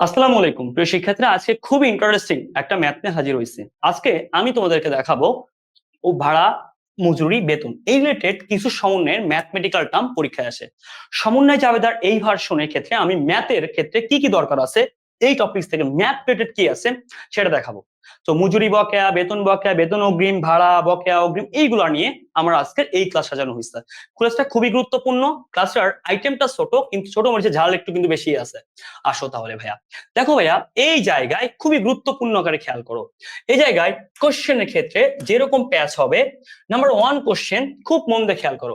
আসসালামু আলাইকুম। প্রিয় শিক্ষার্থীরা, আজকে খুব ইন্টারেস্টিং একটা ম্যাথ নিয়ে হাজির হয়েছে। আজকে আমি তোমাদেরকে দেখাবো ও ভাড়া মজুরি বেতন। এই রিলেটেড কিছু সমন্বয়ের ম্যাথমেটিক্যাল টার্ম পরীক্ষায় আসে। সমন্বয় জাবেদার এই ভার্সনের ক্ষেত্রে আমি ম্যাথের ক্ষেত্রে কি কি দরকার আছে? এই টপিক থেকে ম্যাথ রিলেটেড কি আছে? সেটা দেখাবো। তো মজুরি বকেয়া, বেতন বকেয়া, বেতন অগ্রিম, ভাড়া, বকেয়া, অগ্রিম এইগুলো নিয়ে আমার আজকের এই ক্লাস সাজানো হয়েছে। ক্লাসটা খুবই গুরুত্বপূর্ণ। ক্লাসটার আইটেমটা ছোট, কিন্তু ছোট মরিচে ঝাল একটু কিন্তু বেশি আছে। আসো তাহলে ভাইয়া। দেখো ভাইয়া, এই জায়গায় খুবই গুরুত্বপূর্ণ আকারে খেয়াল করো। এই জায়গায় কোশ্চেনের ক্ষেত্রে যেরকম প্যাচ হবে নাম্বার ওয়ান কোশ্চেন খুব মন দিয়ে খেয়াল করো।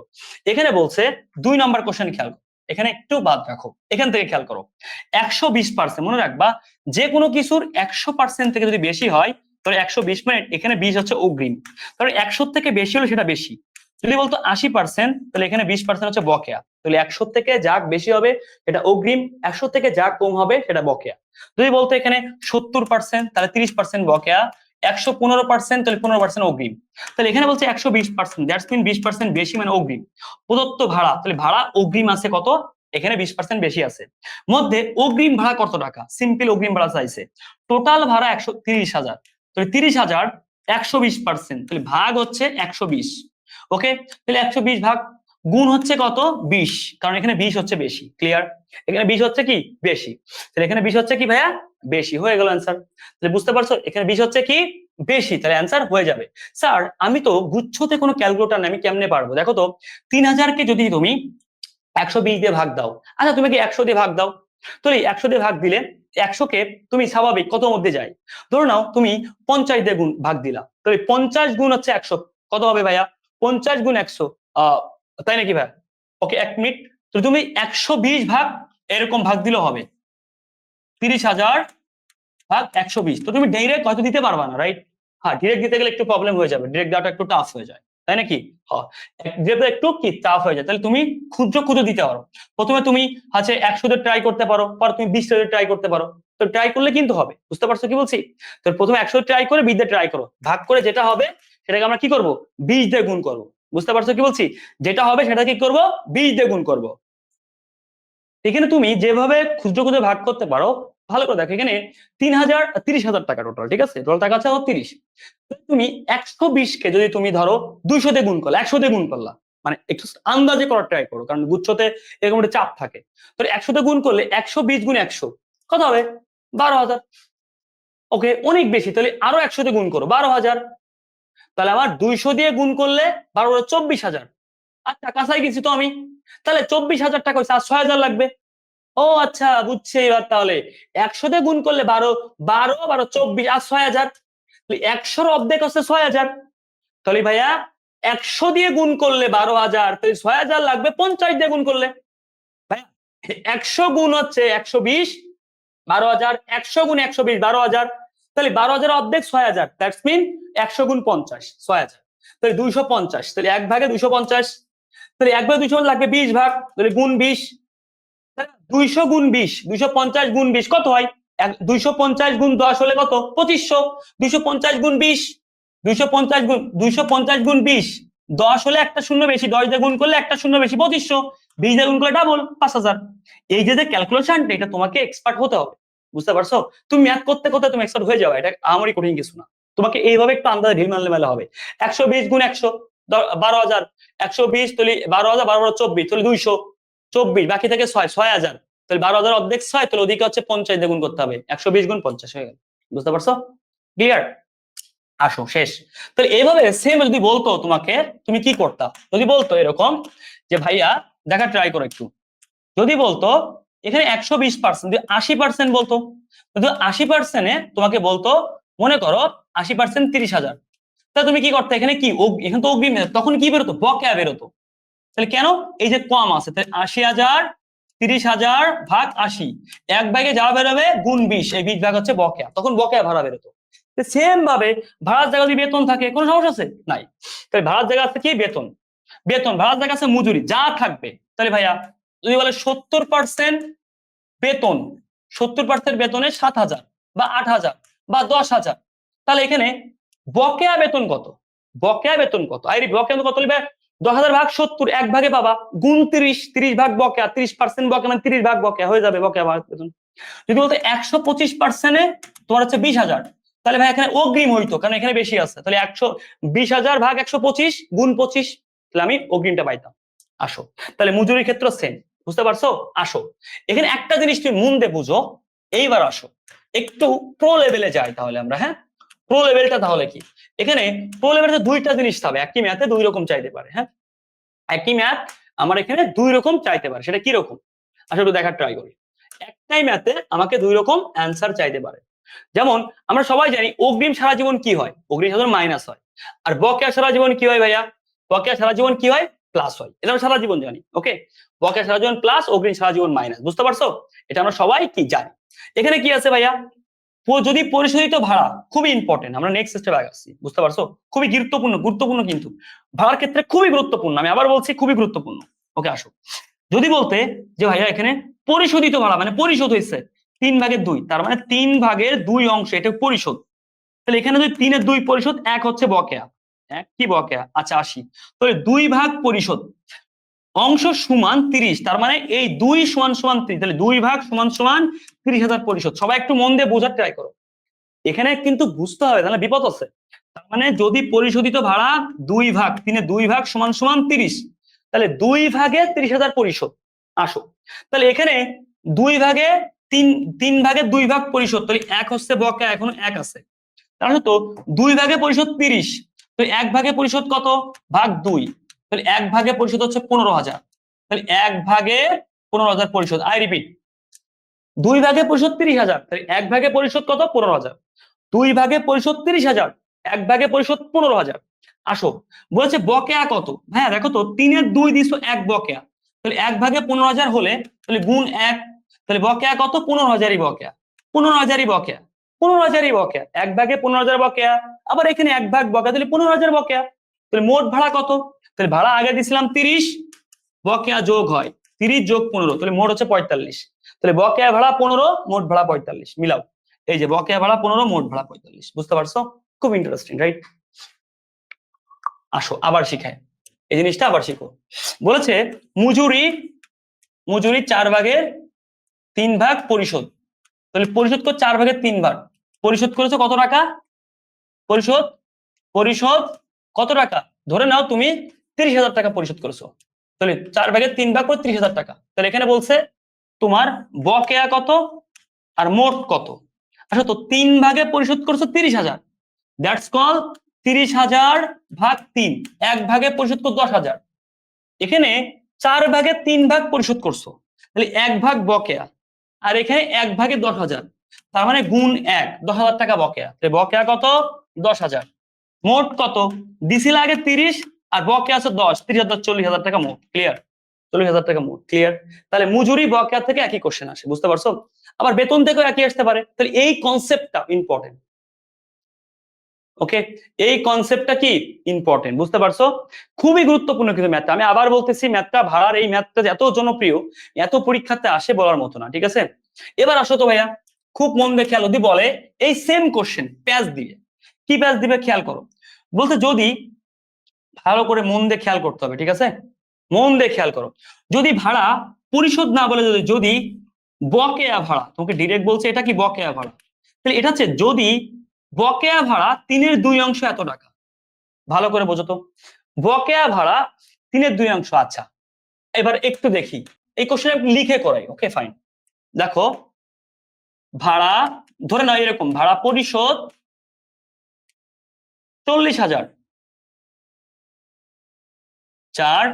এখানে বলছে দুই নাম্বার কোশ্চেন খেয়াল করো। এখানে একটু বাদ রাখো। এখান থেকে খেয়াল করো। একশো বিশ পার্সেন্ট মনে রাখবা যে কোনো কিছুর একশো পার্সেন্ট থেকে যদি বেশি হয়, তাহলে একশো বিশ মিনিট এখানে বিশ হচ্ছে অগ্রিম। তাহলে একশো থেকে বেশি হলে সেটা বেশি। যদি বলতো আশি পার্সেন্ট তাহলে এখানে বিশ পার্সেন্ট হচ্ছে বকেয়া। তাহলে একশো থেকে যাক বেশি হবে, সেটা অগ্রিম। একশো থেকে যা কম হবে, সেটা বকেয়া। যদি বলতো এখানে সত্তর পার্সেন্ট তাহলে তিরিশ পার্সেন্ট বকেয়া। একশো পনেরো পার্সেন্ট তাহলে পনেরো পার্সেন্ট অগ্রিম। তাহলে এখানে বলছে একশো বিশ পার্সেন্ট দ্যাটস মিন বিশ পার্সেন্ট বেশি মানে অগ্রিম। প্রদত্ত ভাড়া, তাহলে ভাড়া অগ্রিম আছে কত? এখানে বিশ পার্সেন্ট বেশি আছে। মধ্যে অগ্রিম ভাড়া কত টাকা? সিম্পল অগ্রিম ভাড়া চাইছে। টোটাল ভাড়া একশো তিরিশ হাজার। তাহলে তিরিশ হাজার একশো বিশ পার্সেন্ট তাহলে ভাগ হচ্ছে একশো বিশ। ওকে তাহলে একশো বিশ ভাগ গুণ হচ্ছে কত? বিশ। কারণ এখানে বিশ হচ্ছে বেশি। ক্লিয়ার এখানে বিশ হচ্ছে কি? বেশি। তাহলে এখানে বিশ হচ্ছে কি ভাইয়া? বেশি। হয়ে গেল অ্যান্সার তাহলে বুঝতে পারছ? এখানে বিশ হচ্ছে কি? বেশি। তাহলে অ্যান্সার হয়ে যাবে। স্যার আমি তো গুচ্ছতে কোনো ক্যালকুলেটার নেই, আমি কেমনে পারব? দেখো তো, তিন হাজারকে যদি তুমি একশো বিশ দিয়ে ভাগ দাও আচ্ছা তুমি কি একশো দিয়ে ভাগ দাও? তাহলে একশো দিয়ে ভাগ দিলে একশোকে তুমি স্বাভাবিক কত মধ্যে যায়? ধরো নাও, তুমি পঞ্চাশ দিয়ে গুণ ভাগ দিলা। তাহলে পঞ্চাশ গুণ হচ্ছে একশো। কত হবে ভাইয়া? পঞ্চাশ গুণ একশো, আহ তাই নাকি ভাই? ওকে এক মিনিট তো তুমি একশো বিশ ভাগ এরকম ভাগ দিলেও হবে। তিরিশ হাজার ভাগ একশো বিশ। তো তুমি ডাইরেক্ট হয়তো দিতে পারবা না রাইট হ্যাঁ ডিরেক্ট দিতে গেলে একটু প্রবলেম হয়ে যাবে। ডিরেক্ট দেওয়াটা একটু টাফ হয়ে যায়, তাই নাকি? হ্যাঁ যেহেতু একটু কি টাফ হয়ে যায়, তাহলে তুমি ক্ষুদ্র ক্ষুদ্র দিতে পারো। প্রথমে তুমি হচ্ছে একশো দিয়ে ট্রাই করতে পারো, পর তুমি বিশ দিয়ে ট্রাই করতে পারো। তো ট্রাই করলে কিন্তু হবে, বুঝতে পারছ কি বলছি? তো প্রথমে একশো ট্রাই করে বিশ দিয়ে ট্রাই করো। ভাগ করে যেটা হবে, সেটাকে আমরা কি করব? বিশ দিয়ে গুণ করব। বুঝতে পারছ কি বলছি? যেটা হবে সেটা কি করব? বিশ দিয়ে গুণ করব। এখানে তুমি যেভাবে খুচরো খুচরো ভাগ করতে পারো, ভালো করে দেখো, এখানে তিন হাজার তিরিশ হাজার টাকা টোটাল ঠিক আছে? টোটাল টাকা আছে তিরিশ। তুমি একশো বিশকে যদি তুমি ধরো দুইশো দিয়ে গুণ করলা, একশো দিয়ে গুণ করলা মানে একটু আন্দাজে করার ট্রাই করো, কারণ গুচ্ছতে এরকম একটা চাপ থাকে। তো একশোতে গুণ করলে একশো বিশ গুণ একশো, কত হবে? বারো হাজার। ওকে অনেক বেশি, তাহলে আরও একশোতে গুণ করো, বারো হাজার। তাহলে আমার দুইশো দিয়ে গুণ করলে বারো চব্বিশ হাজার। আচ্ছা কাছাই গেছি তো আমি। তাহলে চব্বিশ হাজার টাকা হয়েছে আর ছয় হাজার লাগবে। ও আচ্ছা বুঝছি এবার তাহলে। একশো দিয়ে গুণ করলে বারো বারো বারো চব্বিশ আর ছয় হাজার। একশোর অর্ধেক হচ্ছে ছয় হাজার। তাহলে ভাইয়া, একশো দিয়ে গুণ করলে বারো হাজার, তাহলে ছয় হাজার লাগবে পঞ্চাশ দিয়ে গুণ করলে। ভাইয়া, একশো গুণ হচ্ছে একশো বিশ, বারো হাজার, একশো গুণ একশো বিশ, বারো হাজার। তাহলে বারো হাজার অর্ধেক ছয় হাজার। দ্যাটস মিন একশো গুণ পঞ্চাশ, ছয় হাজার। তাহলে দুইশো পঞ্চাশ, তাহলে এক ভাগে দুইশো পঞ্চাশ। তাহলে এক ভাগে দুইশো লাগবে বিশ ভাগ, তাহলে গুণ বিশ। দুইশো গুণ বিশ, দুইশো পঞ্চাশ গুণ বিশ কত হয়? দুইশো পঞ্চাশ গুণ দশ হলে কত? পঁচিশশো। দুইশো পঞ্চাশ গুণ বিশ, দুইশো পঞ্চাশ গুণ, দুইশো পঞ্চাশ গুণ বিশ। দশ হলে একটা শূন্য বেশি, দশ দিয়ে গুণ করলে একটা শূন্য বেশি, পঁচিশশো। বিশ দিয়ে গুণ করলে ডাবল পাঁচ হাজার। এই যে যে ক্যালকুলেশনটা এটা তোমাকে এক্সপার্ট হতে হবে। বুঝতে পারছ? তুমি ম্যাথ করতে করতে তুমি এক্সপার্ট হয়ে যাবে, এটা আমারই কঠিন কিছু না। তোমাকে এইভাবে একটু আন্দাজে ঢিল মারলে মেলা হবে। একশো বিশ গুণ একশো বারো হাজার, একশো বিশ তুলি বারো হাজার, বারো বারো চব্বিশ তুলি দুইশো চব্বিশ, বাকি থেকে ছয় ছয় হাজার। তাহলে বারো হাজার অর্ধেক ছয়, তাহলে ওদিকে হচ্ছে পঞ্চাশ গুণ করতে হবে। একশো বিশ গুণ পঞ্চাশ হয়ে গেল। বুঝতে পারছ? ক্লিয়ার আসো, শেষ। তাহলে এইভাবে সেম যদি বলতো তোমাকে, তুমি কি করতা? যদি বলতো এরকম, যে ভাইয়া, দেখা ট্রাই করো একটু। যদি বলতো এখানে একশো বিশ পার্সেন্ট আশি পার্সেন্ট বলতো আশি পার্সেন্টে তোমাকে বলতো, মনে করো আশি পার্সেন্ট তিরিশ হাজার। তাহলে তুমি কি করতে, এখানে কি এখানে তো অগ্রিম তখন কি বেরোতো? বকেয়া বেরোতো। তাহলে কেন? এই যে কম আছে, তাহলে আশি হাজার, তিরিশ হাজার ভাগ আশি, এক ভাগে যা বেরোবে, গুণ বিশ, এই বিশ ভাগ হচ্ছে বকেয়া, তখন বকেয়া ভাড়া বেরোতো। সেম ভাবে ভাড়ার জায়গা যদি বেতন থাকে, কোনো সমস্যা আছে? নাই। তাহলে ভাড়ার জায়গা আছে কি? বেতন। বেতন, ভাড়ার জায়গা আছে মজুরি, যা থাকবে। তাহলে ভাইয়া যদি বলে সত্তর পার্সেন্ট বেতন, সত্তর পার্সেন্ট বেতনে সাত হাজার বা আট হাজার বা দশ হাজার, তাহলে এখানে বকেয়া বেতন কত? বকেয়া বেতন কত? আইরি বকেয়া কত লিখবে দশ হাজার ভাগ সত্তর, এক ভাগে পাবা গুণ তিরিশ তিরিশ ভাগ বকেয়া, তিরিশ পার্সেন্ট বকেয়া মানে তিরিশ ভাগ বকেয়া, হয়ে যাবে বকেয়া ভাগ বেতন। যদি বলতো একশো পঁচিশ পার্সেন্টে তোমার হচ্ছে বিশ হাজার, তাহলে ভাই এখানে অগ্রিম হইতো, কারণ এখানে বেশি আছে, তাহলে একশো, বিশ হাজার ভাগ একশো পঁচিশ, গুণ পঁচিশ, তাহলে আমি অগ্রিমটা পাইতাম। আসো, তাহলে মজুরির ক্ষেত্র সেম বুঝতে পারছ? আসো। এখানে একটা জিনিস তুমি মন দিয়ে বুঝো, এইবার আসো। একটু প্রো লেভেলে যাই তাহলে আমরা হ্যাঁ? প্রো লেভেলটা তাহলে কি? এখানে প্রো লেভেলে দুইটা জিনিস হবে একই ম্যাথে দুই রকম চাইতে পারে হ্যাঁ? একই ম্যাথ আমার এখানে দুই রকম চাইতে পারে, সেটা কি রকম আসলে একটু দেখার ট্রাই করি। একটাই ম্যাথে আমাকে দুই রকম অ্যান্সার চাইতে পারে। যেমন, আমরা সবাই জানি অগ্রিম সারা জীবন কি হয়? অগ্রিম জীবন মাইনাস হয়। আর বকেয়া সারা জীবন কি হয় ভাইয়া? বকেয়া সারা জীবন কি হয়? প্লাস হয়। এটা সারা জীবন জানি ওকে বকেয়া সারা জীবন প্লাস অগ্রিম সারা জীবন মাইনাস বুঝতে পারছ? এটা আমরা সবাই কি জানি। এখানে কি আছে ভাইয়া? যদি পরিশোধিত ভাড়া খুবই ইম্পর্টেন্ট আমরা নেক্সট স্টেপে আগাচ্ছি বুঝতে পারছ? খুবই গুরুত্বপূর্ণ গুরুত্বপূর্ণ কিন্তু। ভাড়ার ক্ষেত্রে খুবই গুরুত্বপূর্ণ, আমি আবার বলছি খুবই গুরুত্বপূর্ণ ওকে আসো। যদি বলতে যে ভাইয়া এখানে পরিশোধিত ভাড়া মানে পরিশোধ হয়েছে তিন ভাগের দুই, তার মানে তিন ভাগের দুই অংশ, এটা পরিশোধ। তাহলে এখানে যদি তিনের দুই পরিশোধ, এক হচ্ছে বকেয়া। এক কি বকেয়া আচ্ছা আসি। তাহলে দুই ভাগ পরিশোধ। অংশ সমান তিরিশ, তার মানে এই দুই সমান সমান তিরিশ, তাহলে দুই ভাগ সমান সমান তিরিশ হাজার পরিশোধ। সবাই একটু মন দিয়ে বোঝার ট্রাই করো। এখানে কিন্তু বুঝতে হবে, তাহলে বিপদ আছে। তার মানে যদি পরিশোধিত ভাড়া দুই ভাগ, তিনে দুই ভাগ সমান সমান তিরিশ, তাহলে দুই ভাগে তিরিশ হাজার পরিশোধ। আসো। তাহলে এখানে দুই ভাগে তিন তিন ভাগে দুই ভাগ পরিশোধ, তাহলে এক হচ্ছে বকেয়া এখনও এক আছে। তাহলে তো দুই ভাগে পরিশোধ তিরিশ তো এক ভাগে পরিশোধ কত? ভাগ দুই। তাহলে এক ভাগে পরিশোধ হচ্ছে পনেরো হাজার। তাহলে এক ভাগে পনেরো হাজার পরিশোধ। I repeat. দুই ভাগে পরিশোধ তিরিশ হাজার। তাহলে এক ভাগে পরিশোধ কত? পনেরো হাজার। দুই ভাগে পরিশোধ তিরিশ হাজার। এক ভাগে পরিশোধ পনেরো হাজার। আসো। বলছে বকেয়া কত? হ্যাঁ দেখো তো, তিনের দুই দিছো এক বকেয়া। তাহলে এক ভাগে পনেরো হাজার হলে, তাহলে গুণ এক। তাহলে বকেয়া কত? পনেরো হাজারই বকেয়া। পনেরো হাজারই বকেয়া। পনেরো হাজারই বকেয়া। এক ভাগে পনেরো হাজার বকেয়া। আবার এখানে এক ভাগ বকেয়া, তাহলে পনেরো হাজার বকেয়া। তাহলে মোট ভাড়া কত? তাহলে ভাড়া আগে দিছিলাম তিরিশ, বকেয়া যোগ হয় তিরিশ যোগ পনেরো, তাহলে মোট হচ্ছে পঁয়তাল্লিশ। তাহলে বকেয়া ভাড়া পনেরো, মোট ভাড়া পঁয়তাল্লিশ। মিলাও। এই যে বকেয়া ভাড়া পনেরো, মোট ভাড়া পঁয়তাল্লিশ। বুঝতে পারছ? খুব ইন্টারেস্টিং রাইট আসো, আবার শিখায় এই জিনিসটা আবার শিখো। বলেছে, মজুরি মজুরি চার ভাগের তিন ভাগ পরিশোধ। তাহলে পরিশোধ কর চার ভাগের তিন ভাগ। পরিশোধ করেছ কত টাকা? পরিশোধ পরিশোধ কত টাকা? ধরে নাও তুমি তিরিশ হাজার টাকা পরিশোধ করেছ। তাহলে চার ভাগের তিন ভাগ করে ত্রিশ হাজার টাকা। তাহলে এখানে বলছে তোমার বকেয়া কত আর মোট কত। আচ্ছা তো তিন ভাগে পরিশোধ করছ তিরিশ হাজার। দ্যাটস কল তিরিশ হাজার ভাগ তিন। এক ভাগে পরিশোধ করছ দশ হাজার। এখানে চার ভাগে তিন ভাগ পরিশোধ করছ। তাহলে এক ভাগ বকেয়া আর এখানে এক ভাগে দশ হাজার। তার মানে গুণ এক, দশ হাজার টাকা বকেয়া। তাহলে বকেয়া কত? দশ হাজার। মোট কত? দিছিল আগে তিরিশ, আর বকে আছে দশ। তিরিশ হাজার চল্লিশ হাজার টাকা মোট। ক্লিয়ার চল্লিশ হাজার টাকা মোট। ক্লিয়ার তাহলে মজুরি বকেয়া থেকে একই কোশ্চেন আসে, বুঝতে পারছ? আবার বেতন থেকেও একই আসতে পারে। তাহলে এই কনসেপ্টটা ইম্পর্টেন্ট ওকে এই কনসেপ্টটা কি? ইম্পর্টেন্ট বুঝতে পারছ? খুবই গুরুত্বপূর্ণ কিন্তু ম্যাথটা আমি আবার বলতেছি ম্যাথটা ভাড়ার এই ম্যাথটা এত জনপ্রিয়, এত পরীক্ষাতে আসে বলার মতো না, ঠিক আছে? এবার আসো তো ভাইয়া, খুব মন দিয়ে খেয়াল যদি বলে, এই সেম কোশ্চেন প্যাচ দিয়ে কি প্যাচ দিবে খেয়াল করো। বলতে যদি ভালো করে মন দিয়ে খেয়াল করতে হবে, ঠিক আছে? মন দিয়ে খেয়াল করো। যদি ভাড়া পরিশোধ না বলে যদি যদি বকেয়া ভাড়া, তোমাকে ডিরেক্ট বলছে এটা কি বকেয়া ভাড়া? তাহলে এটা হচ্ছে যদি বকেয়া ভাড়া তিনের দুই অংশ এত টাকা। ভালো করে বোঝো তো। বকেয়া ভাড়া তিনের দুই অংশ আচ্ছা। এবার একটু দেখি। এই কোশ্চেন লিখে করাই ওকে ফাইন দেখো, ভাড়া, ধরে নাও এরকম, ভাড়া পরিশোধ চল্লিশ হাজার। চার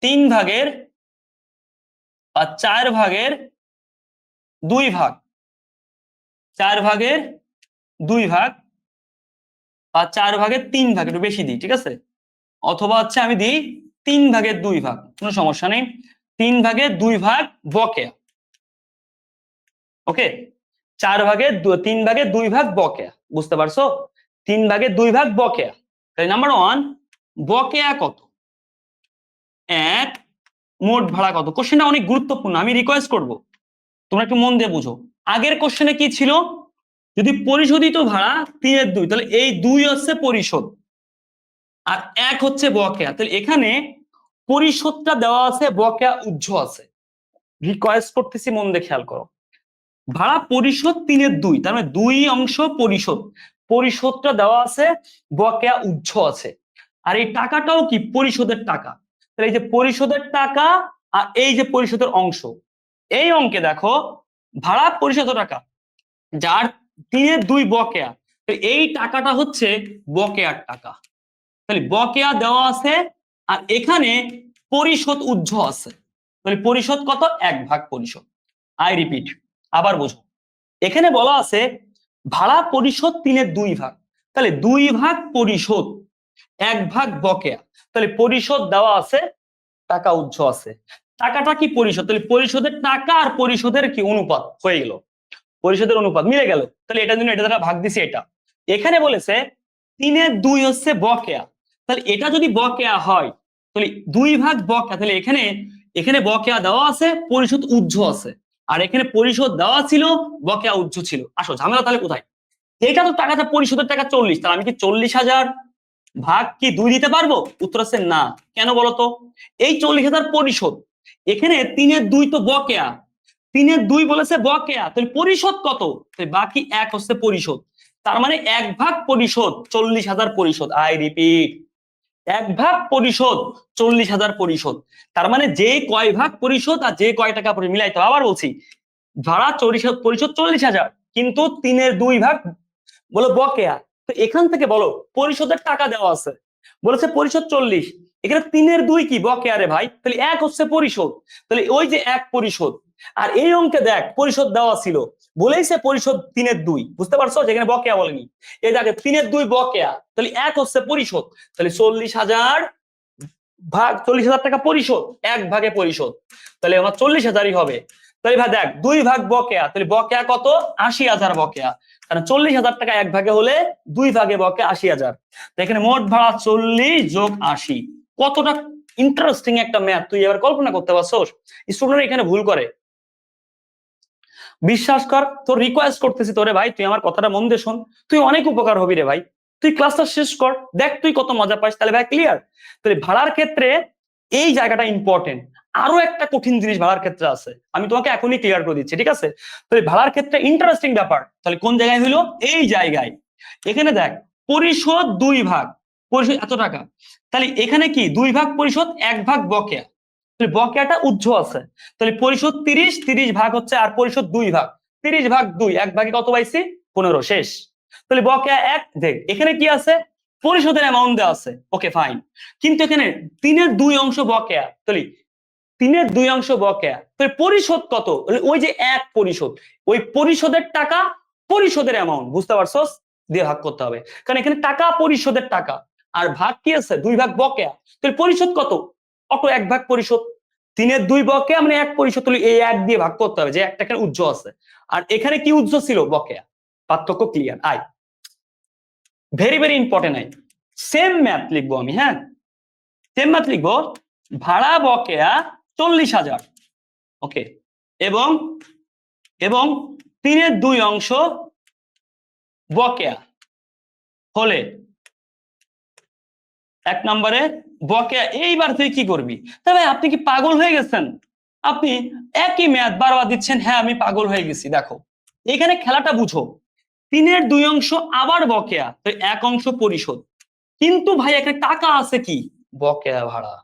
তিন ভাগের আর চার ভাগের দুই ভাগ। চার ভাগের দুই ভাগ বা চার ভাগের তিন ভাগ, একটু বেশি দিই, ঠিক আছে? অথবা হচ্ছে আমি দিই তিন ভাগের দুই ভাগ, কোনো সমস্যা নেই। তিন ভাগের দুই ভাগ বকেয়া। ওকে? চার ভাগে তিন ভাগে দুই ভাগ বকেয়া, বুঝতে পারছ? তিন ভাগে দুই ভাগ বকেয়া। তাহলে নাম্বার ওয়ান বকেয়া কত? এক, মোট ভাড়া কত? কোশ্চেনটা অনেক গুরুত্বপূর্ণ, আমি রিকোয়েস্ট করব। তোমরা একটু মন দিয়ে বুঝো। আগের কোশ্চেনে কি ছিল? যদি পরিশোধিত ভাড়া তিনের দুই, তাহলে এই দুই হচ্ছে পরিশোধ। আর এক হচ্ছে বকেয়া। তাহলে এখানে পরিশোধটা দেওয়া আছে, বকেয়া উজ্জ্ব আছে। রিকোয়েস্ট করতেছি, মন দিয়ে খেয়াল করো। ভাড়া পরিশোধ তিনের দুই, তার মানে দুই অংশ পরিশোধ। পরিশোধটা দেওয়া আছে, বকেয়া উচ্চ আছে। আর এই টাকাটাও কি? পরিশোধের টাকা। তাহলে এই যে পরিশোধের টাকা আর এই যে পরিশোধের অংশ, এই অঙ্কে দেখো, ভাড়া পরিশোধ টাকা? যার তিনের দুই বকেয়া এই টাকাটা হচ্ছে বকেয়ার টাকা। তাহলে বকেয়া দেওয়া আছে আর এখানে পরিশোধ উজ্জ আছে। তাহলে পরিশোধ কত? এক ভাগ পরিশোধ। আই রিপিট আবার বোঝো। এখানে বলা আছে ভাড়া পরিশোধ তিনের দুই ভাগ। তাহলে দুই ভাগ পরিশোধ, এক ভাগ বকেয়া। তাহলে পরিশোধ দেওয়া আছে, টাকা উজ্জ আছে। টাকাটা কি পরিশোধ? তাহলে পরিশোধের টাকা আর পরিশোধের কি অনুপাত? হয়ে গেল। পরিশোধের অনুপাত, মিলে গেল। তাহলে এটার জন্য এটা ভাগ দিছি এটা। এখানে বলেছে তিনের দুই হচ্ছে বকেয়া। তাহলে এটা যদি বকেয়া হয়, তাহলে দুই ভাগ বকেয়া। তাহলে এখানে এখানে বকেয়া দেওয়া আছে, পরিশোধ উজ্জ আছে। আর এখানে পরিশোধ দেওয়া ছিল, বকেয়া উজ্জ ছিল। আসো, ঝামেলা তাহলে কোথায়? এটা তো টাকাটা পরিশোধের টাকা চল্লিশ। তাহলে আমি কি চল্লিশ হাজার ভাগ কি দুই দিতে পারব? উত্তর আছে না। কেন বলতো? এই চল্লিশ হাজার পরিশোধ, এখানে তিনের দুই তো বকেয়া। তিনের দুই বলেছে বকেয়া, তাহলে পরিশোধ কত? বাকি এক হচ্ছে পরিশোধ। তার মানে এক ভাগ পরিশোধ, চল্লিশ হাজার পরিশোধ। I repeat. এক ভাগ পরিশোধ চল্লিশ হাজার পরিশোধ। তার মানে যে কয় ভাগ পরিশোধ আর যে কয় টাকা মিলাইতে হবে। আবার বলছি, ভাড়া চল্লিশ পরিশোধ চল্লিশ হাজার, কিন্তু তিনের দুই ভাগ বলো বকেয়া। তো এখান থেকে বলো, পরিশোধের টাকা দেওয়া আছে। বলেছে পরিশোধ চল্লিশ। এখানে তিনের দুই কি বকেয়া রে ভাই? তাহলে এক হচ্ছে পরিশোধ। তাহলে ওই যে এক পরিশোধ, আর এই অঙ্কে দেখ, পরিশোধ দেওয়া ছিল। বলেইছে পরিশোধ তিনের দুই, বুঝতে পারছ? যেখানে বকেয়া বলেনি। এই দেখে তিনের দুই বকেয়া, তাহলে এক হচ্ছে পরিশোধ, তাহলে চল্লিশ হাজার ভাগ, চল্লিশ হাজার টাকা পরিশোধ, এক ভাগে পরিশোধ, তাহলে আমার চল্লিশ হাজারই হবে। তাহলে ভাই দেখ, দুই ভাগ বকেয়া, তাহলে বকেয়া কত? আশি হাজার বকেয়া, কারণ চল্লিশ হাজার টাকা এক ভাগে হলে দুই ভাগে বকে আশি হাজার। এখানে মোট ভাড়া চল্লিশ যোগ আশি। কতটা ইন্টারেস্টিং একটা ম্যাথ তুই এবার কল্পনা করতে পারছ স্টুডেন্ট এখানে ভুল করে। বিশ্বাস কর, তোর রিকোয়েস্ট করতেছি তোরে, ভাই, তুই আমার কথাটা মন দিয়ে শোন। তুই অনেক উপকার হবি রে ভাই। তুই ক্লাসটা শেষ কর, দেখ তুই কত মজা পাস তাহলে ভাই ক্লিয়ার তাহলে ভাড়ার ক্ষেত্রে এই জায়গাটা ইম্পর্টেন্ট আরও একটা কঠিন জিনিস ভাড়ার ক্ষেত্রে আছে। আমি তোমাকে এখনই ক্লিয়ার করে দিচ্ছি, ঠিক আছে? তাহলে ভাড়ার ক্ষেত্রে ইন্টারেস্টিং ব্যাপার। তাহলে কোন জায়গায় হইল? এই জায়গায়। এখানে দেখ, পরিশোধ দুই ভাগ। পরিশোধ এত টাকা। তাহলে এখানে কি? দুই ভাগ পরিশোধ, এক ভাগ বকেয়া। বকেয়াটা উজ্জ আছে। তাহলে পরিশোধ তিরিশ তিরিশ ভাগ হচ্ছে আর পরিশোধ দুই ভাগ। তিরিশ ভাগ দুই, এক ভাগে কত পাইছি? পনেরো, শেষ। তাহলে বকেয়া এক, দেখ, এখানে কি আছে? পরিশোধের অ্যামাউন্ট দেওয়া আছে। ওকে ফাইন কিন্তু এখানে তিনের দুই অংশ বকেয়া। তাহলে তিনের দুই অংশ বকেয়া। তাহলে পরিশোধ কত? ওই যে এক পরিশোধ, ওই পরিশোধের টাকা পরিশোধের অ্যামাউন্ট বুঝতে পারছস? দিয়ে ভাগ করতে হবে। কারণ এখানে টাকা, পরিশোধের টাকা। আর ভাগ কি আছে? দুই ভাগ বকেয়া। তাহলে পরিশোধ কত? অটো এক ভাগ পরিশোধ। তিনের দুই বকেয়া মানে এক পরিশোধ তাহলে এই এক দিয়ে ভাগ করতে হবে, যে একটা এখানে উজ্জ আছে। আর এখানে কি উজ্জ ছিল? বকেয়া। পার্থক্য clear I very very important I same math লিখব আমি হ্যাঁ? সেম ম্যাথ লিখব, ভাড়া বকেয়া চল্লিশ হাজার। ওকে এবং এবং তিনের দুই অংশ বকেয়া। হলে, এক নম্বরে বকেয়া, এইবার তুই কি করবি? তবে আপনি কি পাগল হয়ে গেছেন? আপনি একই ম্যাথ বারবার দিচ্ছেন হ্যাঁ আমি পাগল হয়ে গেছি, দেখো। এখানে খেলাটা বুঝো। তিনের দুই অংশ আবার বকেয়া, তো এক অংশ পরিশোধ। কিন্তু ভাই, এখানে টাকা আছে কি? বকেয়া ভাড়া।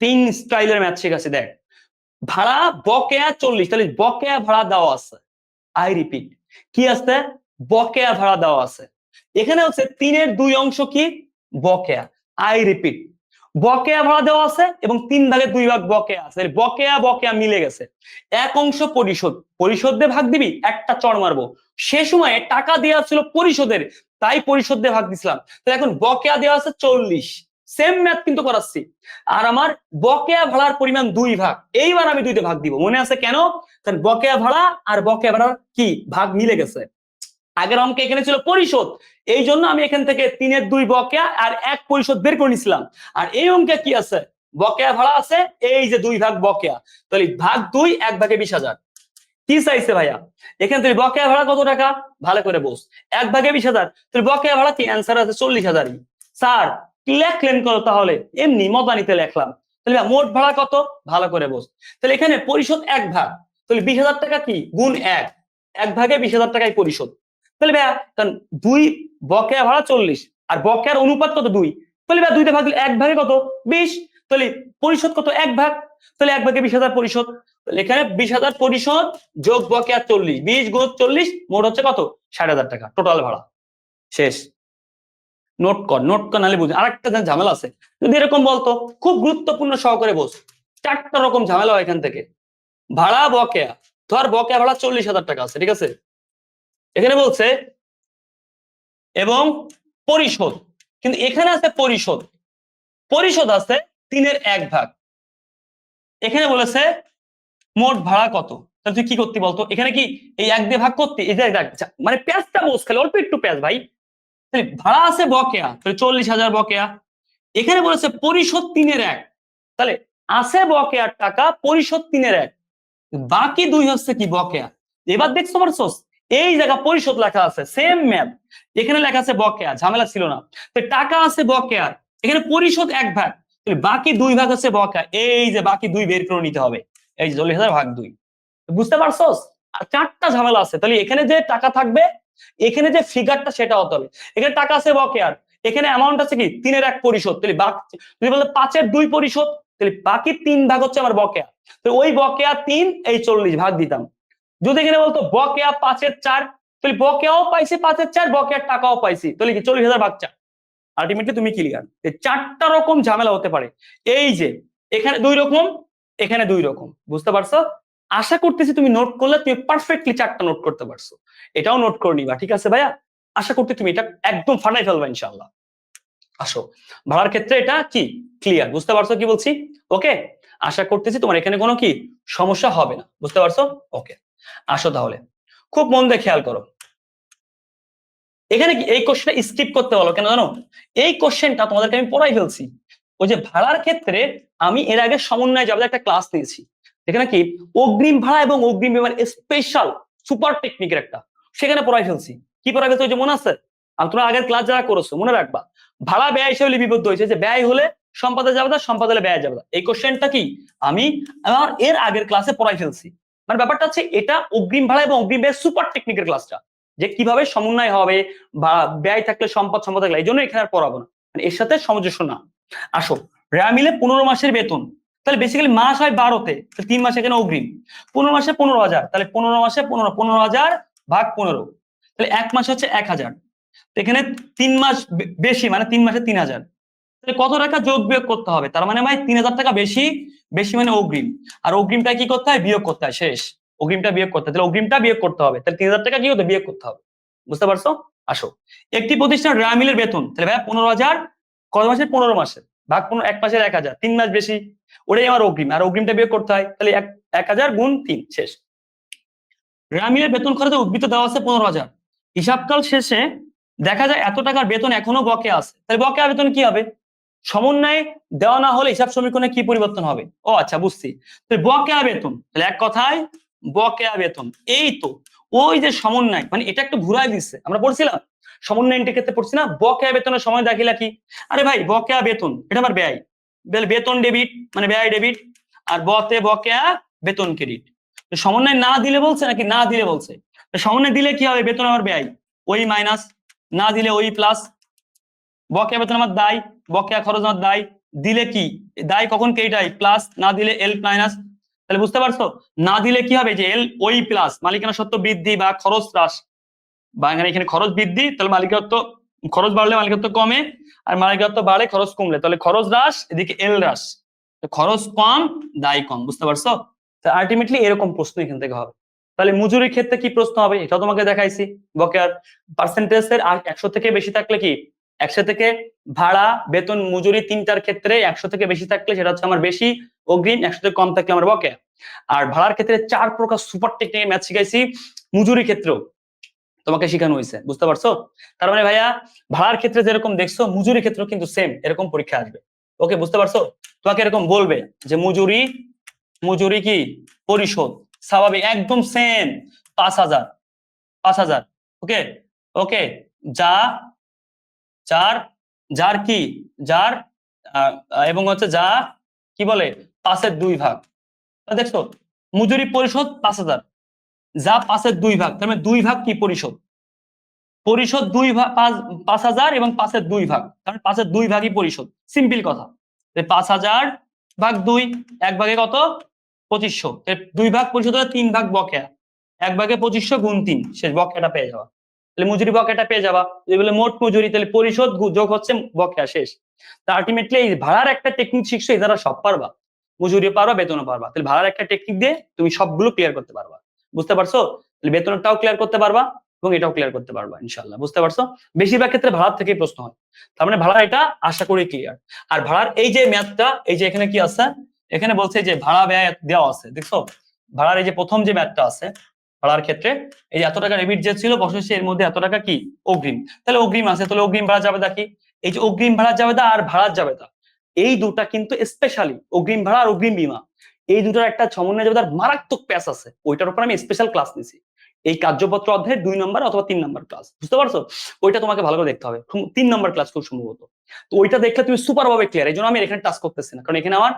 তিন স্টাইলের ম্যাথ শিখাচ্ছি দেখ। ভাড়া বকেয়া চল্লিশ, তাহলে বকেয়া ভাড়া দেওয়া আছে। আই রিপিট, কি আছে? বকেয়া ভাড়া দেওয়া আছে। এখানে হচ্ছে তিনের দুই অংশ কি? বকেয়া আই রিপিট বকেয়া ভাড়া দেওয়া আছে এবং তিন ভাগে দুই ভাগ বকেয়া আছে। বকেয়া বকেয়া মিলে গেছে। এক অংশ পরিশোধ। পরিশোধ ভাগ দিবি, একটা চড় মারবো। সে সময়ে টাকা দেওয়া ছিল পরিশোধের, তাই পরিশোধ ভাগ দিছিলাম। তো এখন বকেয়া দেওয়া আছে চল্লিশ। সেম ম্যাথ কিন্তু করাচ্ছি। আর আমার বকেয়া ভাড়ার পরিমাণ দুই ভাগ। এইবার আমি দুইতে ভাগ দিব। মনে আছে কেন? কারণ বকেয়া ভাড়া আর বকেয়া ভাড়ার কি? ভাগ মিলে গেছে। আগের অঙ্কে এখানে ছিল পরিশোধ। এই জন্য আমি এখান থেকে তিনের দুই বকেয়া আর এক পরিশোধ বের করে নিছিলাম। আর এই অঙ্কে কি আছে? বকেয়া ভাড়া আছে, এই যে দুই ভাগ বকেয়া। তাহলে ভাগ দুই, এক ভাগে বিশ হাজার। কি চাইছে ভাইয়া? এখানে থেকে বকেয়া ভাড়া কত টাকা? ভালো করে বস এক ভাগে বিশ হাজার। তাহলে বকেয়া ভাড়া কি অ্যান্সার আছে চল্লিশ হাজারই। স্যার লেখলেন করো তাহলে? এমনি মতানিতে লেখলাম। তাহলে মোট ভাড়া কত? ভালো করে বস তাহলে এখানে পরিশোধ এক ভাগ। তাহলে বিশ হাজার টাকা কি? গুণ এক। এক ভাগে বিশ হাজার টাকায় পরিশোধ। তাহলে ভাইয়া, কারণ দুই বকেয়া ভাড়া চল্লিশ, আর বকেয়ার অনুপাত কত দুই? তাহলে ভাইয়া দুইটা ভাগ এক ভাগে কত? বিশ। তাহলে পরিশোধ কত? এক ভাগ। তাহলে এক ভাগে বিশ হাজার পরিশোধ। এখানে বিশ হাজার পরিশোধ যোগ বকেয়া চল্লিশ, বিশ গুণ চল্লিশ মোট হচ্ছে কত? ষাট হাজার টাকা টোটাল ভাড়া। শেষ। নোট কর নোট কর, নাহলে বুঝি আরেকটা যা ঝামেলা আছে। যদি এরকম বলতো, খুব গুরুত্বপূর্ণ সহকারে বস। চারটা রকম ঝামেলা হয় এখান থেকে। ভাড়া বকেয়া। ধর বকেয়া ভাড়া চল্লিশ হাজার টাকা আছে, ঠিক আছে? এখানে বলছে, এবং পরিশোধ। কিন্তু এখানে আছে পরিশোধ। পরিশোধ আছে তিনের এক ভাগ। এখানে বলেছে, মোট ভাড়া কত? তাহলে তুই কি করতে বলতো? এখানে কি এই এক দিয়ে ভাগ করতে? এই যে মানে পেঁয়াজটা বোস খালি, অল্প একটু পেঁয়াজ ভাই। তাহলে ভাড়া আছে বকেয়া, তাহলে চল্লিশ হাজার বকেয়া। এখানে বলেছে পরিশোধ তিনের এক। তাহলে আছে বকেয়ার টাকা, পরিশোধ তিনের এক। বাকি দুই হচ্ছে কি বকেয়া? এবার দেখছ পারছোস? এই জায়গা পরিশোধ লেখা আছে সেম ম্যাপ এখানে লেখা আছে বকেয়া, ঝামেলা ছিল না। তো টাকা আছে বকেয়ার, এখানে পরিশোধ এক ভাগ বাকি দুই ভাগ হচ্ছে বকেয়া। এই যে বাকি দুই বের করে নিতে হবে, এই যে চল্লিশ ভাগ দুই। বুঝতে পারছোস? আর চারটা ঝামেলা আছে, তাহলে এখানে যে টাকা থাকবে, এখানে যে ফিগারটা সেটা হতে হবে। এখানে টাকা আছে বকেয়ার, এখানে অ্যামাউন্ট আছে কি? তিনের এক পরিশোধ, তাহলে বাকি যদি বলতে পাঁচের দুই পরিশোধ, তাহলে বাকি তিন ভাগ হচ্ছে আমার বকেয়া। তো ওই বকেয়া তিন, এই চল্লিশ ভাগ দিতাম। যদি এখানে বলতো বকেয়া পাঁচের চার, তাহলে বকেয়াও পাইছি পাঁচের চার, বকেয়ার টাকাও পাইছি। তাহলে কি চল্লিশ হাজার বাচ্চা আলটিমেটলি তুমি ক্লিয়ার চারটা রকম ঝামেলা হতে পারে। এই যে, এখানে দুই রকম, এখানে দুই রকম। বুঝতে পারছ? আশা করতেছি তুমি নোট করলে তুমি পারফেক্টলি চারটা নোট করতে পারছ। এটাও নোট করে নিবা, ঠিক আছে ভাইয়া? আশা করতে তুমি এটা একদম ফাটাই ফেলবা ইনশাল্লাহ আসো ভাড়ার ক্ষেত্রে এটা কি? ক্লিয়ার বুঝতে পারছ কি বলছি? ওকে আশা করতেছি তোমার এখানে কোনো কি? সমস্যা হবে না। বুঝতে পারছ? ওকে আসো তাহলে। খুব মন দিয়ে খেয়াল করো। এখানে এই কোশ্চেনটা স্কিপ করতে বলো কেন জানো? এই কোশ্চেনটা তোমাদেরকে আমি পড়াই ফেলছি। ওই যে ভাড়ার ক্ষেত্রে আমি এর আগে সমন্বয় যাবে একটা ক্লাস নিয়েছি যেখানে কি? অগ্রিম ভাড়া এবং অগ্রিম বিমার স্পেশাল সুপার টেকনিকের একটা। সেখানে পড়াই ফেলছি। কি পড়াই ফেলছি? ওই যে মনে আছে? আর তোমরা আগের ক্লাস যারা করেছ, মনে রাখবা। ভাড়া ব্যয় হিসেবে লিপিবদ্ধ হয়েছে। যে ব্যয় হলে সম্পাদে যাবে না সম্পাদ হলে ব্যয় যাবে। এই কোশ্চেনটা কি? আমি আমার এর আগের ক্লাসে পড়াই ফেলছি। মানে ব্যাপারটা হচ্ছে এটা অগ্রিম ভাড়া এবং অগ্রিম ব্যয় সুপার টেকনিকের ক্লাসটা যে কীভাবে সমন্বয় হবে বা ব্যয় থাকলে সম্পদ সম্পদ থাকলে, এই জন্য এখানে আর পড়াবো না। মানে এর সাথে সামঞ্জস্য না। আসো রেয়া মিলে পনেরো মাসের বেতন, তাহলে বেসিক্যালি মাস হয় বারোতে তিন মাসে এখানে অগ্রিম। পনেরো মাসে পনেরো হাজার, তাহলে পনেরো মাসে পনেরো পনেরো হাজার ভাগ পনেরো, তাহলে এক মাস হচ্ছে এক হাজার। এখানে তিন মাস বেশি মানে তিন মাসে তিন হাজার। তাহলে কত টাকা যোগ বিয়োগ করতে হবে? তার মানে ভাই তিন হাজার টাকা বেশি বেশি মানে অগ্রিম। আর অগ্রিমটা কি করতে হয়? বিয়োগ করতে হয়, শেষ। অগ্রিমটা বিয়োগ করতে হয়। তাহলে অগ্রিমটা বিয়োগ করতে হবে। তাহলে তিন হাজার টাকা কি হতে? বিয়োগ করতে হবে। বুঝতে পারছ? আসো। একটি প্রতিষ্ঠান রেয়া মিলের বেতন। তাহলে ভাই পনেরো হাজার, কত মাসের? পনেরো মাসে ভাগ পনেরো, এক মাসের এক হাজার। তিন মাস বেশি। ওটাই আমার অগ্রিম। আর অগ্রিমটা বিয়োগ করতে হয়, তাহলে এক এক হাজার গুণ তিন, শেষ। রামিলের বেতন খরচে উদ্বৃত্ত দেওয়া আছে পনেরো হাজার। হিসাবকাল শেষে দেখা যায় এত টাকার বেতন এখনও বকে আছে। তাহলে বকেয়া বেতন কি হবে? সমন্বয়ে দেওয়া না হলে হিসাব সমীকরণে কি পরিবর্তন হবে? ও আচ্ছা বুঝছি। বকেয়া বেতন, তাহলে এক কথায় বকেয়া বেতন। এই তো, ওই যে সমন্বয় মানে এটা একটু ঘুরাই দিচ্ছে আমরা পড়ছিলাম? সমন্বয় এন্ট্রি ক্ষেত্রে পড়ছি না? বকেয়া বেতনের সময় দেখিলা কি? আরে ভাই, বকেয়া বেতন, এটা আমার ব্যয়। বেতন ডেবিট মানে ব্যয় ডেবিট, আর বতে বকেয়া বেতন ক্রেডিট। সমন্বয় না দিলে বলছে নাকি না দিলে বলছে? সমন্বয় দিলে কি হবে? বেতন আমার ব্যয়, ওই মাইনাস, না দিলে ওই প্লাস বকেয়া বেতন আমার দায়, বকেয়া খরচ আমার দায়। দিলে কি? দায় কখন হয় প্লাস না দিলে এল মাইনাস তাহলে বুঝতে পারছ? না দিলে কি হবে? যে এল ওই প্লাস মালিকানা সত্য বৃদ্ধি বা খরচ হ্রাস। বা এখানে খরচ বৃদ্ধি, তাহলে মালিকত্ব খরচ বাড়লে মালিকত্ব কমে, আর মালিকত্ব বাড়ে খরচ কমলে। তাহলে খরচ হ্রাস, এদিকে এল হ্রাস। খরচ কম, দায় কম। বুঝতে পারছ? তো আলটিমেটলি এরকম প্রশ্ন এখান থেকে হবে। তাহলে মজুরির ক্ষেত্রে কি প্রশ্ন হবে? এটা তোমাকে দেখাইছি। বকেয়ার পার্সেন্টেজের আর একশো থেকে বেশি থাকলে কি? একশো থেকে ভাড়া, বেতন, মজুরি তিনটার ক্ষেত্রে একশো থেকে বেশি থাকলে সেটা হচ্ছে আমার বেশি, অগ্রিম একশো থেকে কম থাকলে আমার বকে। আর ভাড়ার ক্ষেত্রে চার প্রকার সুপার টেকনিক ম্যাথ শিখাইছি, মজুরি ক্ষেত্রেও। তোমাকে শেখানো হয়েছে বুঝতে পারছ? তার মানে ভাইয়া, ভাড়ার ক্ষেত্রে যেরকম দেখছ, মজুরি ক্ষেত্রেও কিন্তু সেম এরকম পরীক্ষা আসবে। ওকে, বুঝতে পারছ? তোমাকে এরকম বলবে যে মজুরি মজুরি কি? পরিশোধ, স্বাভাবিক, একদম সেম পাঁচ হাজার পাঁচ হাজার, ওকে? ওকে, যা যার যার কি? যার এবং হচ্ছে যা, কি বলে? পাঁচের দুই ভাগ। দেখছ, মজুরি পরিশোধ পাঁচ হাজার। যা পাঁচের দুই ভাগ, তার মানে দুই ভাগ কি পরিশোধ? পরিশোধ দুই ভাগ পাঁচ হাজার এবং পাঁচের দুই ভাগ কারণ পাঁচের দুই ভাগই পরিশোধ। সিম্পল কথা। পাঁচ হাজার ভাগ দুই, এক ভাগে কত? পঁচিশশো। দুই ভাগ পরিশোধ তিন ভাগ বকেয়া। এক ভাগে পঁচিশশো গুণ তিন, শেষ বকেয়াটা পেয়ে যাওয়া। তাহলে মজুরি বকেয়াটা পেয়ে যাবা। যদি বলে মোট মজুরি, তাহলে পরিশোধ যোগ হচ্ছে বকেয়া শেষ। তা আলটিমেটলি এই ভাড়ার একটা টেকনিক শিখছো, এই দ্বারা সব পারবা। মজুরি পারবা, বেতনও পারবা। তাহলে ভাড়ার একটা টেকনিক দিয়ে তুমি সবগুলো ক্লিয়ার করতে পারবা। বুঝতে পারছ? তাহলে বেতনটাও ক্লিয়ার করতে পারবা এবং এটাও ক্লিয়ার করতে পারবা ইনশাল্লাহ বুঝতে পারছ? বেশিরভাগ ক্ষেত্রে ভাড়ার থেকেই প্রশ্ন হয়। তার মানে ভাড়া এটা আশা করি ক্লিয়ার আর ভাড়ার এই যে ম্যাথটা এই যে এখানে কি আছে? এখানে বলছে যে ভাড়া ব্যয় দেওয়া আছে। দেখছ? ভাড়ার এই যে প্রথম যে ম্যাথটা আছে ভাড়ার ক্ষেত্রে। এই এত টাকা রেবিট যে ছিল বসেছে এর মধ্যে এত টাকা কি? অগ্রিম। তাহলে অগ্রিম আছে, তাহলে অগ্রিম ভাড়া যাবে কি? এই যে অগ্রিম ভাড়া যাবে আর ভাড়ার যাবে এই দুটা কিন্তু স্পেশালি অগ্রিম ভাড়া আর অগ্রিম বীমা। এই দুটার একটা সমন্বয় যাবে তার মারাত্মক প্যাচ আছে। ওইটার উপর আমি স্পেশাল ক্লাস নিছি। এই কার্যপত্র অধ্যায়ের দুই নম্বর অথবা তিন নম্বর ক্লাস বুঝতে পারছ? ওইটা তোমাকে ভালো করে দেখতে হবে। তিন নম্বর ক্লাস খুব সম্ভবত। তো ওইটা দেখলে তুমি সুপার ভাবে ক্লিয়ার এই জন্য আমি এখানে টাচ করতেছি না। কারণ এখানে আমার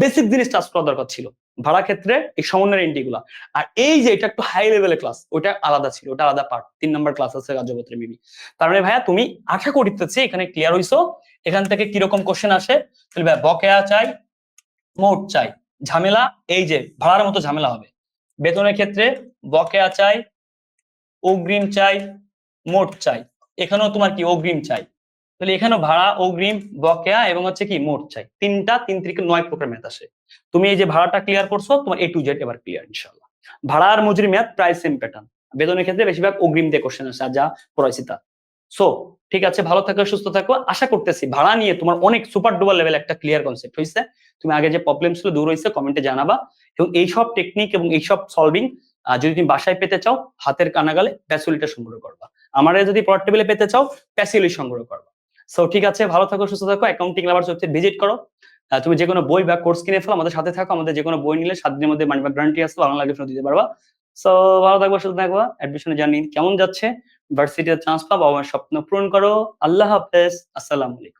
বেসিক জিনিস টাচ করা দরকার ছিল। ভাড়া ক্ষেত্রে এই সমন্বয়ের এন্ট্রি গুলা। আর এই যে এটা একটু হাই লেভেলের ক্লাস ওটা আলাদা ছিল, ওটা আলাদা পার্ট তিন নম্বর ক্লাস আছে কার্যপত্রে মিবি তার মানে ভাইয়া, তুমি আশা করিতেছি এখানে ক্লিয়ার হইছো। এখান থেকে কীরকম কোশ্চেন আসে, তাহলে ভাইয়া বকেয়া চাই, মোট চাই। ঝামেলা, এই যে ভাড়ার মতো ঝামেলা হবে। বেতনের ক্ষেত্রে বকেয়া চাই, অগ্রিম চাই, মোট চাই। এখানেও তোমার কি অগ্রিম চাই? তাহলে এখানেও ভাড়া, অগ্রিম, বকেয়া এবং হচ্ছে কি মোট চাই। তিনটা, তিন থেকে নয় প্রকার ম্যাথ আসে। তুমি এই যে ভাড়াটা ক্লিয়ার করছ, তোমার এ টু জেড এবার ক্লিয়ার ইনশাল্লাহ ভাড়া আর মজুরি ম্যাথ প্রায় সেম প্যাটার্ন বেতনের ক্ষেত্রে বেশিরভাগ অগ্রিম দিয়ে কোশ্চেন আসে যা পড়াইছি তা। সো ঠিক আছে, ভালো থাকো, সুস্থ থাকো। আশা করতেছি ভাড়া নিয়ে তোমার অনেক সুপার ডুপার লেভেল একটা ক্লিয়ার কনসেপ্ট হয়েছে তুমি আগে যে প্রবলেম ছিল দূর হয়েছে কমেন্টে জানাবা। এবং এইসব টেকনিক এবং এইসব সলভিং যদি তুমি বাসায় পেতে চাও, হাতের কানাগালে প্যাসুলিটা সংগ্রহ করবা। আমারে যদি পড়ার টেবিলে পেতে চাও প্যাসিলি সংগ্রহ করবা। সো ঠিক আছে, ভালো থাকো, সুস্থ থাকো অ্যাকাউন্টিং লাভার্স ওয়েবসাইট ভিজিট করো। তুমি যে কোনো বই বা কোর্স কিনে ফেলো, আমাদের সাথে থাকো, আমাদের যে কোনো বই নিলে সাত দিনের মধ্যে মানি ব্যাক গ্যারান্টি আসবে ভালো লাগে দিতে পারবা। সো ভালো থাকব সুস্থ থাকব অ্যাডমিশনে জানি কেমন যাচ্ছে? ভার্সিটিতে চান্স পাবো, আমার স্বপ্ন পূরণ করো। আল্লাহ হাফেজ, আসসালামু আলাইকুম।